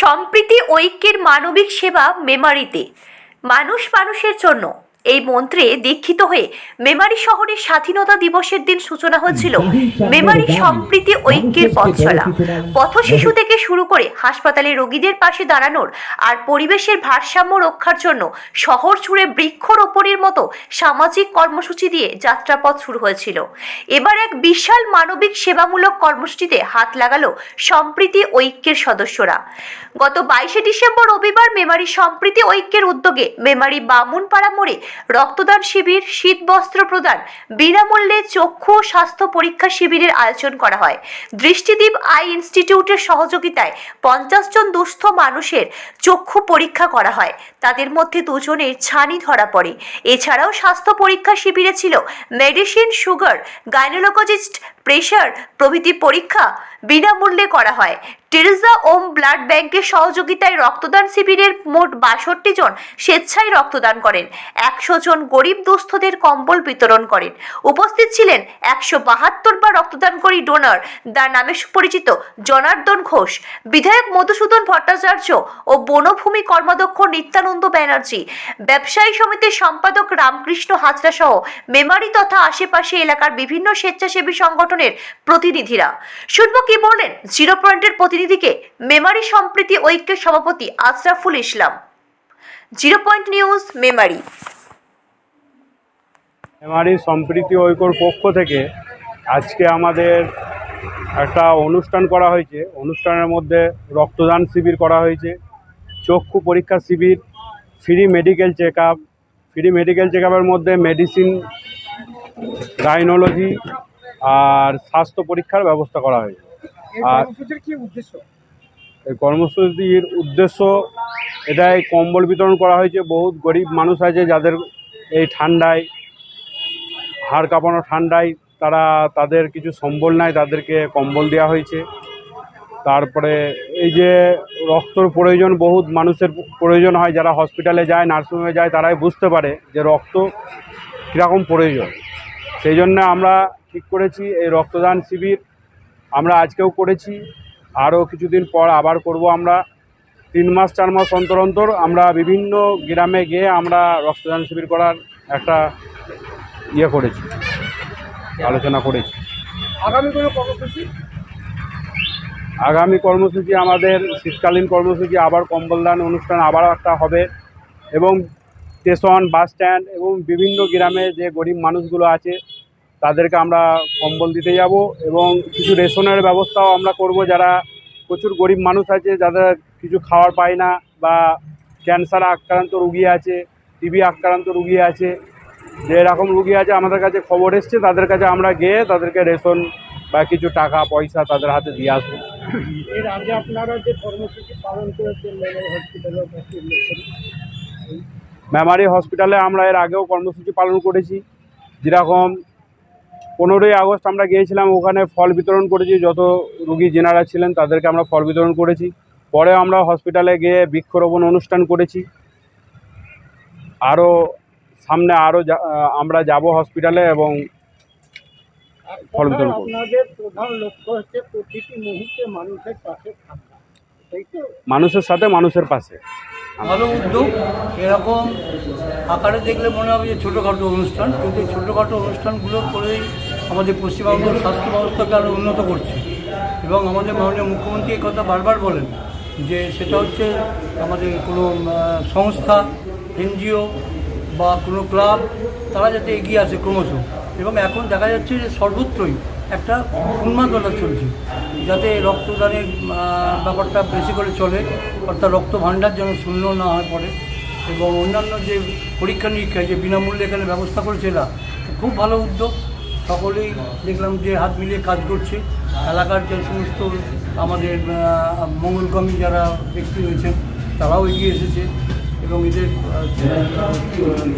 সম্প্রীতি ঐক্যের মানবিক সেবা মেমারিতে মানুষ মানুষের জন্য। এই মন্ত্রে দীক্ষিত হয়ে মেমারি শহরের স্বাধীনতা দিবসের দিন সূচনা হয়েছিল। মেমারি সম্প্রীতি ঐক্যের পথ চলা। পথ শিশু থেকে শুরু করে হাসপাতালে রোগীদের পাশে দাঁড়ানোর আর পরিবেশের ভারসাম্য রক্ষার জন্য শহর জুড়ে বৃক্ষরোপণের মতো সামাজিক কর্মসূচি দিয়ে যাত্রাপথ শুরু হয়েছিল। এবার এক বিশাল মানবিক সেবামূলক কর্মসূচিতে হাত লাগালো সম্প্রীতি ঐক্যের সদস্যরা। গত বাইশে ডিসেম্বর রবিবার মেমারি সম্প্রীতি ঐক্যের উদ্যোগে মেমারি বামুনপাড়া মোড়ে রক্তদান শিবির শীত বস্ত্র প্রদান, বিনামূল্যে চক্ষু স্বাস্থ্য পরীক্ষা শিবিরের আয়োজন করা হয়। দৃষ্টিদ্বীপ আই ইনস্টিটিউটের সহযোগিতায় পঞ্চাশ জন দুস্থ মানুষের চক্ষু পরীক্ষা করা হয়। তাদের মধ্যে দুজনের ছানি ধরা পড়ে। এছাড়াও স্বাস্থ্য পরীক্ষা শিবিরে ছিল মেডিসিন, সুগার, গাইনোলজিস্ট প্রেশার প্রভৃতি পরীক্ষা বিনামূল্যে করা হয়। টেরেজা ওম ব্লাড ব্যাংকের সহযোগিতায় রক্তদান শিবিরের মোট বাষট্টি জন স্বেচ্ছায় রক্তদান করেন। একশো জন গরিব দুস্থদের কম্বল বিতরণ করেন। উপস্থিত ছিলেন একশো বাহাত্তর বার রক্তদানকারী ডোনার যার নামে সুপরিচিত জনার্দন ঘোষ, বিধায়ক মধুসূদন ভট্টাচার্য ও বনভূমি কর্মাধ্যক্ষ নিত্যানন্দ ব্যানার্জি, ব্যবসায়ী সমিতির সম্পাদক রামকৃষ্ণ হাজরা সহ মেমারি তথা আশেপাশে এলাকার বিভিন্ন স্বেচ্ছাসেবী সংগঠনের প্রতিনিধিরা। শুনব কি বললেন জিরো পয়েন্টের প্রতিনিধিকে, মেমারি সম্প্রীতি ঐক্যের সভাপতি Ashraful Islam. Zero point news, Memari. Memari সম্প্রীতি ঐক্যর পক্ষ থেকে আজকে আমাদের একটা অনুষ্ঠান করা হয়েছে। অনুষ্ঠানের মধ্যে রক্তদান শিবির করা হয়েছে, চক্ষু পরীক্ষা শিবির free medical check free medical check আপের মধ্যে মেডিসিন গাইনোলজি আর স্বাস্থ্য পরীক্ষার ব্যবস্থা করা হয়েছে। আর- কর্মসূচির কি উদ্দেশ্য? এই কর্মসূচির উদ্দেশ্য এটাই কম্বল বিতরণ করা হয়েছে। বহুত গরিব মানুষ আছে যাদের এই ঠান্ডায় হাড় কাঁপানো ঠান্ডায় তারা তাদের কিছু সম্বল নাই তাদেরকে কম্বল দেওয়া হয়েছে। তারপরে এই যে রক্তর প্রয়োজন বহুত মানুষের প্রয়োজন হয় যারা হসপিটালে যায় নার্সিংহোমে যায় তারাই বুঝতে পারে যে রক্ত কীরকম প্রয়োজন। সেই জন্য আমরা ঠিক করেছি এই রক্তদান শিবির আমরা আজকেও করেছি। আরও কিছুদিন পর আবার করব আমরা। তিন মাস চার মাস অন্তর অন্তর আমরা বিভিন্ন গ্রামে গিয়ে আমরা রক্তদান শিবির করার একটা ইয়ে করেছি আলোচনা করেছি। আগামী কোনো কর্মসূচি? আগামী কর্মসূচি আমাদের শীতকালীন কর্মসূচি আবার কম্বলদান অনুষ্ঠান আবার একটা হবে এবং স্টেশন বাস স্ট্যান্ড এবং বিভিন্ন গ্রামে যে গরিব মানুষগুলো আছে তাদেরকে আমরা কম্বল দিতে যাব এবং কিছু রেশনের ব্যবস্থাও আমরা করব যারা প্রচুর গরিব মানুষ আছে যাদের কিছু খাওয়ার পায় না বা ক্যান্সার আক্রান্ত রুগী আছে টিবি আক্রান্ত রুগী আছে যে এরকম রুগী আছে আমাদের কাছে খবর এসছে তাদের কাছে আমরা গিয়ে তাদেরকে রেশন বা কিছু টাকা পয়সা তাদের হাতে দিয়ে আসব। এর আগে আপনারা যে কর্মসূচি পালন করেছেন মেমারি হসপিটালের পাশে উল্লেখ করি মেমারি হসপিটালে আমরা এর আগেও কর্মসূচি পালন করেছি। যেরকম পনেরোই আগস্ট আমরা গিয়েছিলাম ওখানে ফল বিতরণ করেছি যত রুগী জেনারা ছিলেন তাদেরকে আমরা ফল বিতরণ করেছি। পরে আমরা হসপিটালে গিয়ে বৃক্ষরোপণ অনুষ্ঠান করেছি। আরও সামনে আরও আমরা যাব হসপিটালে এবং ফল বিতরণ করব। মানুষের সাথে মানুষের পাশে। ভালো উদ্যোগ, এরকম আকারে দেখলে মনে হবে যে ছোটোখাটো অনুষ্ঠান, কিন্তু এই ছোটোখাটো অনুষ্ঠানগুলো করেই আমাদের পশ্চিমবঙ্গের স্বাস্থ্য ব্যবস্থাকে আরও উন্নত করছে। এবং আমাদের মাননীয় মুখ্যমন্ত্রী কথা বারবার বলেন যে সেটা হচ্ছে আমাদের কোনো সংস্থা, এনজিও বা কোনো ক্লাব, তারা যাতে এগিয়ে আসে ক্রমশ। এবং এখন দেখা যাচ্ছে যে সর্বত্রই একটা উন্মাদনা চলছে, যাতে রক্তদানের ব্যাপারটা বেশি করে চলে, অর্থাৎ রক্ত ভাণ্ডার যেন শূন্য না হয় পড়ে। এবং অন্যান্য যে পরীক্ষা নিরীক্ষা, যে বিনামূল্যে এখানে ব্যবস্থা করেছে এরা, খুব ভালো উদ্যোগ। সকলেই দেখলাম যে হাত মিলিয়ে কাজ করছে। এলাকার যে সমস্ত আমাদের মঙ্গলকামী যারা ব্যক্তি রয়েছেন তারাও এগিয়ে এসেছে এবং এদের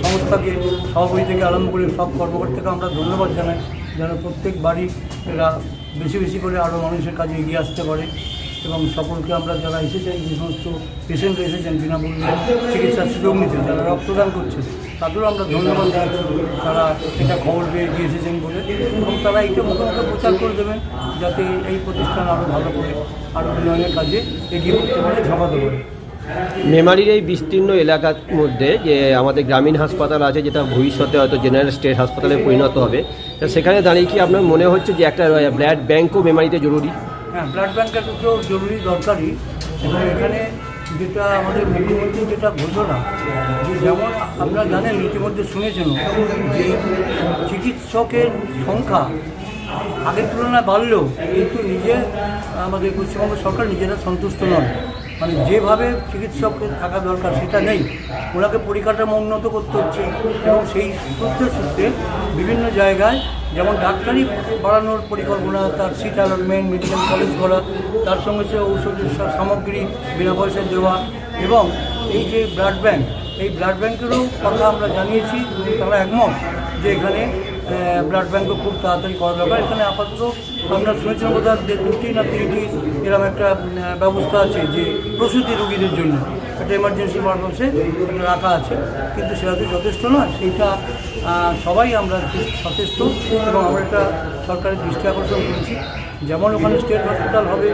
সংস্থাকে সভাপতি থেকে আরম্ভ করে সব কর্মকর্তাকে আমরা ধন্যবাদ জানাই। যেন প্রত্যেক বাড়ি এরা বেশি বেশি করে আরও মানুষের কাজে এগিয়ে আসতে পারে এবং সকলকে আমরা যারা এসেছেন, যে সমস্ত পেশেন্ট এসেছেন, বিনামূল্যে চিকিৎসার সুযোগ নিতে যারা রক্তদান করছে তাদেরও আমরা ধন্যবাদ জানাচ্ছি তারা এটা খবর পেয়ে এগিয়ে এসেছেন বলে এবং তারা এটা মুখে মুখে প্রচার করে দেবেন যাতে এই প্রতিষ্ঠান আরও ভালো করে আরও উন্নয়নের কাজে এগিয়ে করতে পারে, ঝাঁপাতে পারে। মেমারির এই বিস্তীর্ণ এলাকার মধ্যে যে আমাদের গ্রামীণ হাসপাতাল আছে, যেটা ভবিষ্যতে হয়তো জেনারেল স্টেট হাসপাতালে পরিণত হবে, তা সেখানে দাঁড়িয়ে কি আপনার মনে হচ্ছে যে একটা ব্লাড ব্যাঙ্কও মেমারিতে জরুরি? হ্যাঁ ব্লাড ব্যাঙ্কের তো জরুরি দরকারই, এবং এখানে যেটা আমাদের মুখ্যমন্ত্রীর যেটা ঘোষণা যেমন আপনারা জানেন, ইতিমধ্যে শুনেছেন যে চিকিৎসকের সংখ্যা আগের তুলনায় বাড়লেও কিন্তু নিজে আমাদের পশ্চিমবঙ্গ সরকার নিজেরা সন্তুষ্ট নন। মানে যেভাবে চিকিৎসকের থাকা দরকার সেটা নেই। ওনাকে পরিকাঠামো উন্নত করতে হচ্ছে এবং সেই সূত্রে সূত্রে বিভিন্ন জায়গায় যেমন ডাক্তারি বাড়ানোর পরিকল্পনা, তার সিট অ্যালটমেন্ট, মেডিকেল কলেজ করা, তার সঙ্গে সে ঔষধের সামগ্রী বিনা পয়সায় দেওয়া এবং এই যে ব্লাড ব্যাংক, এই ব্লাড ব্যাংকেরও কথা আমরা জানিয়েছি, তারা একমত যে এখানে ব্লাড ব্যাঙ্কও খুব তাড়াতাড়ি করা দরকার। এখানে আপাতত আমরা শুনেছিলাম কোথাও যে দুটি না তিনটি এরকম একটা ব্যবস্থা আছে যে প্রসূতি রোগীদের জন্য। একটা এমার্জেন্সি পারপাসে রাখা আছে, কিন্তু সেটা তো যথেষ্ট নয় সেইটা সবাই আমরা সচেষ্ট এবং আমরা একটা সরকারের দৃষ্টি আকর্ষণ করেছি। যেমন ওখানে স্টেট হসপিটাল হবে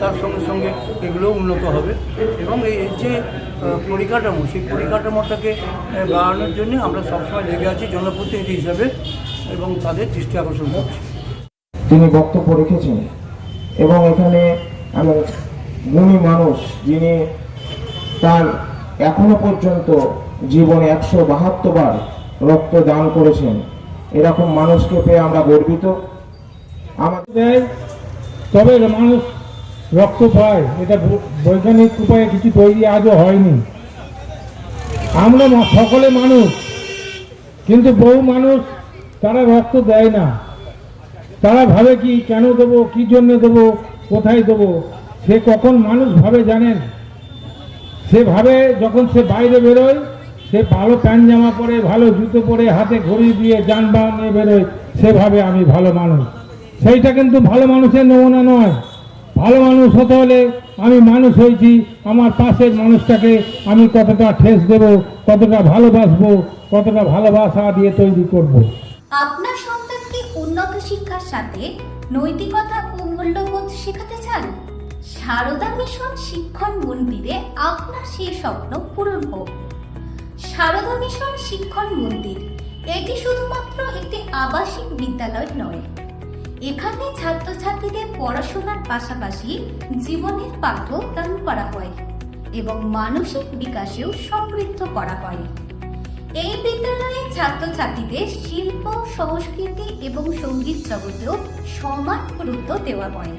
তার সঙ্গে সঙ্গে এগুলোও উন্নত হবে এবং এই যে পরিকাঠামো, সেই পরিকাঠামোটাকে বাড়ানোর জন্য আমরা সবসময় লেগে আছি জনপ্রতিনিধি হিসাবে এবং তাদের দৃষ্টি আকর্ষণ করছি। তিনি বক্তব্য রেখেছেন এবং এখানে গুণী মানুষ যিনি তার এখনও পর্যন্ত জীবনে একশো বাহাত্তর বার রক্ত দান করেছেন, এরকম মানুষকে পেয়ে আমরা গর্বিত। আমাদের তবে মানুষ রক্ত পায়, এটা বৈজ্ঞানিক উপায়ে কিছু তৈরি আজও হয়নি। আমরা সকলে মানুষ, কিন্তু বহু মানুষ তারা রক্ত দেয় না। তারা ভাবে কি, কেন দেবো, কি জন্য দেবো, কোথায় দেবো? সে কখন মানুষ ভাবে জানেন? সে ভাবে যখন সে বাইরে বেরোয়, সে ভালো প্যান্ট জামা পরে, ভালো জুতো পরে, হাতে ঘড়ি দিয়ে যানবাহন নিয়ে বেরোয়, সে ভাবে আমি ভালো মানুষ। সেইটা কিন্তু ভালো মানুষের নমুনা নয়। ভালো মানুষ হতে হলে আমি মানুষ হয়েছি, আমার পাশের মানুষটাকে আমি কতটা ঠেস দেব, কতটা ভালোবাসবো, কতটা ভালোবাসা দিয়ে তৈরি করব। আপনার সন্তানকে উন্নত শিক্ষার সাথে নৈতিকতা ও মূল্যবোধ শেখাতে চান সারদা মিশন শিক্ষণ মন্দিরে আপনার সেই স্বপ্ন পূরণ হোক সারদা মিশন শিক্ষণ মন্দির, এটি শুধুমাত্র একটি আবাসিক বিদ্যালয় নয় এখানে ছাত্রছাত্রীদের পড়াশোনার পাশাপাশি জীবনের পাঠও দান করা হয় এবং মানসিক বিকাশেও সমৃদ্ধ করা হয়। এই বিদ্যালয়ে ছাত্রছাত্রীদের শিল্প, সংস্কৃতি এবং সংগীত জগতেও সমান গুরুত্ব দেওয়া হয়।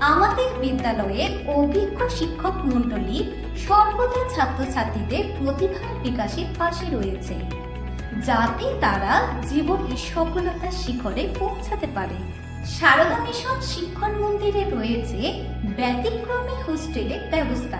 আমাদের বিদ্যালয়ে অভিজ্ঞ শিক্ষক মণ্ডলী সর্বদা ছাত্রছাত্রীদের প্রতিভা বিকাশের পাশে রয়েছে। যাতে তারা জীবনে সফলতার শিখরে পৌঁছাতে পারে। সারদা মিশন শিক্ষণ মন্দিরে রয়েছে ব্যতিক্রমী হোস্টেলের ব্যবস্থা।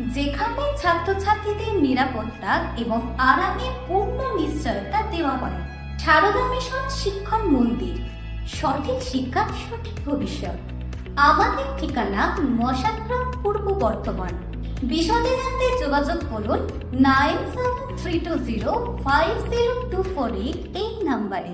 যেখানে ছাত্রছাত্রীদের নিরাপত্তা এবং আরামে পূর্ণ নিশ্চয়তা দেওয়া হয়। সারদা মিশন শিক্ষণ মন্দির। সঠিক শিক্ষা, সঠিক ভবিষ্যৎ। আমাদের ঠিকানা মশাগ্রাম পূর্ব বর্ধমান। বিশদে জানতে যোগাযোগ করুন nine seven three two zero five zero two four eight এই নাম্বারে।